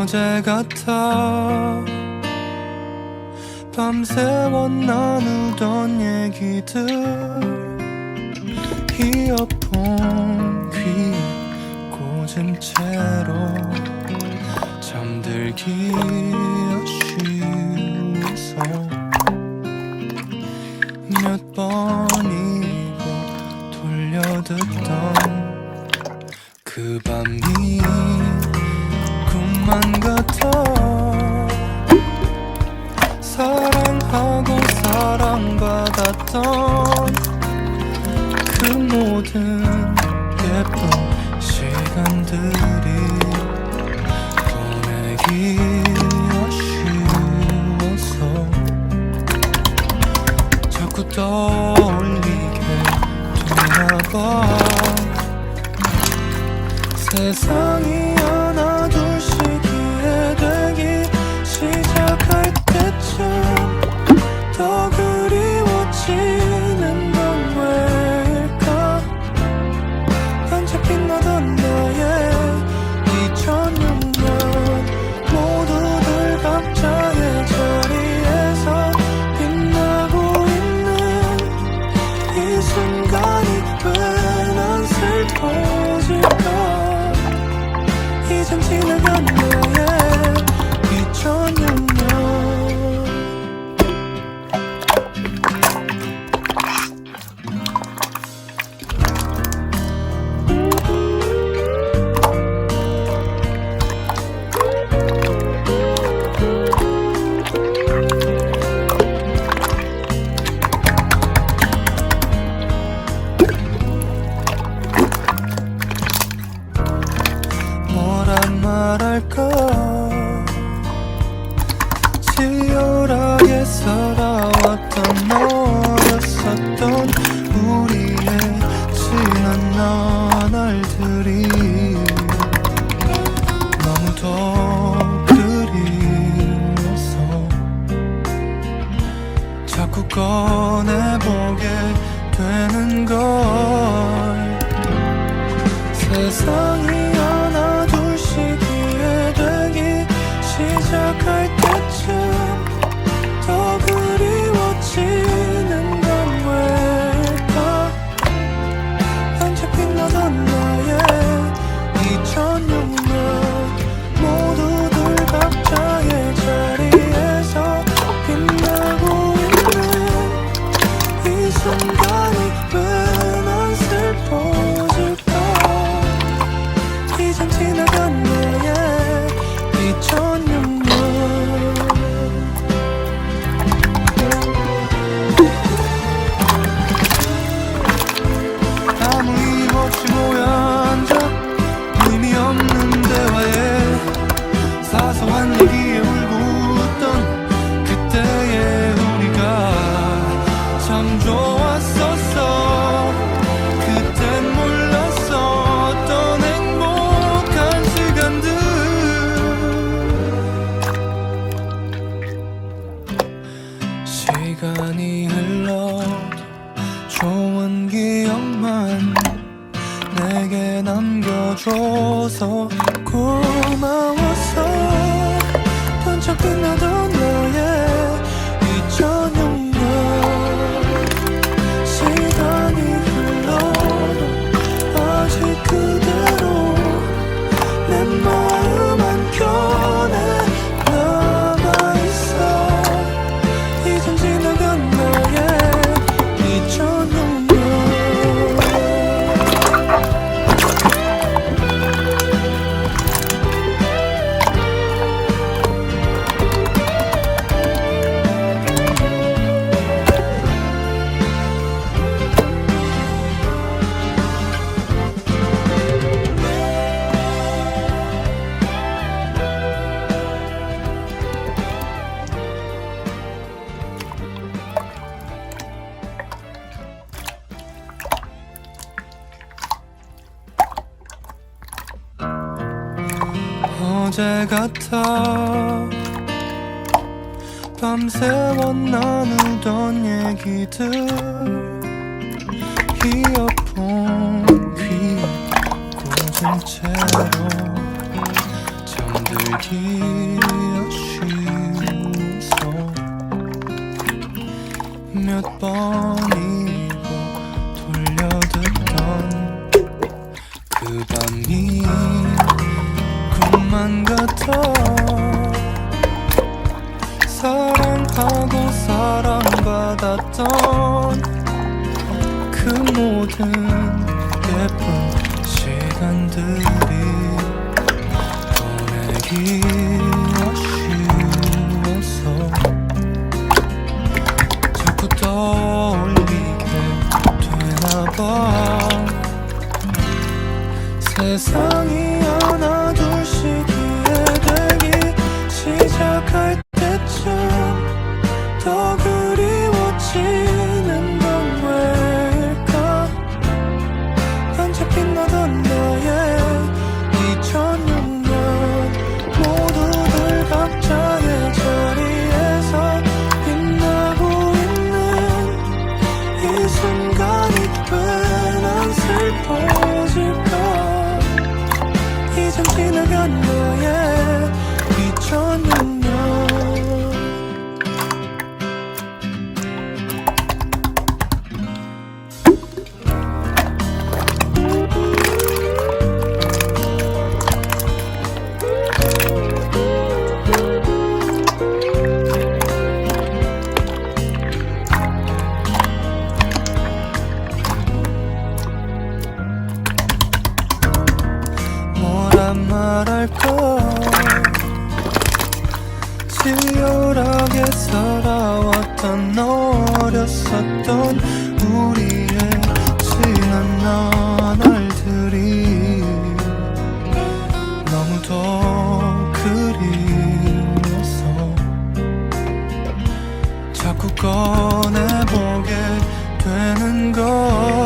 어제 같아. 밤새워 나누던 얘기들. 이어폰 귀에 꽂은 채로 잠들기 있던 그 모든 예쁜 시간들이 보내기 아쉬워서 자꾸 떠올리게 되나봐. 세상이 같아. 밤새워 나누던 얘기들. 이어폰 귀에 꽂은 채로 잠들기 아쉬워서 몇 번이고 돌려듣던 그 밤이 것만 같아. 사랑하고 사랑받았던 그 모든 예쁜 시간들이 보내기 말할까 치열하게 살아왔던 어렸었던 우리의 지난 나날들이 너무도 그리워서 자꾸 꺼내보게 되는 것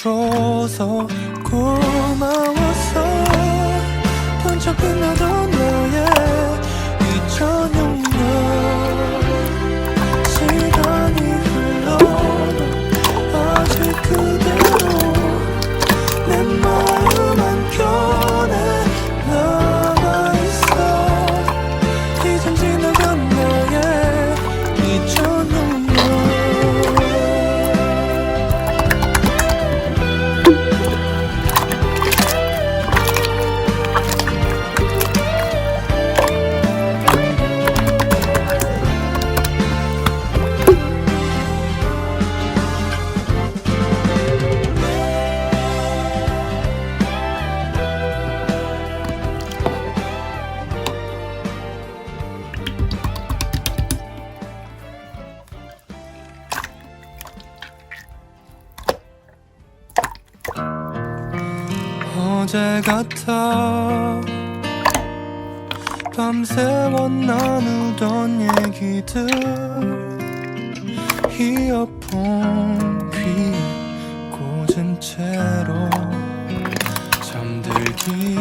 들어줘서 고마워서 던져 끝나던 어제 같아. 밤새워 나누던 얘기들. 이어폰 귀에 꽂은 채로 잠들기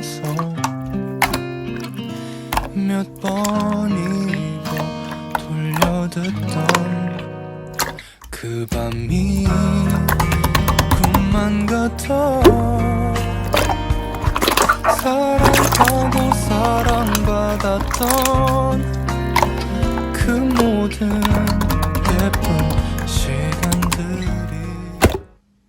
아쉬워서 몇 번이고 돌려듣던 그 밤이 것만 같아. 사랑하고 사랑받았던 그 모든 예쁜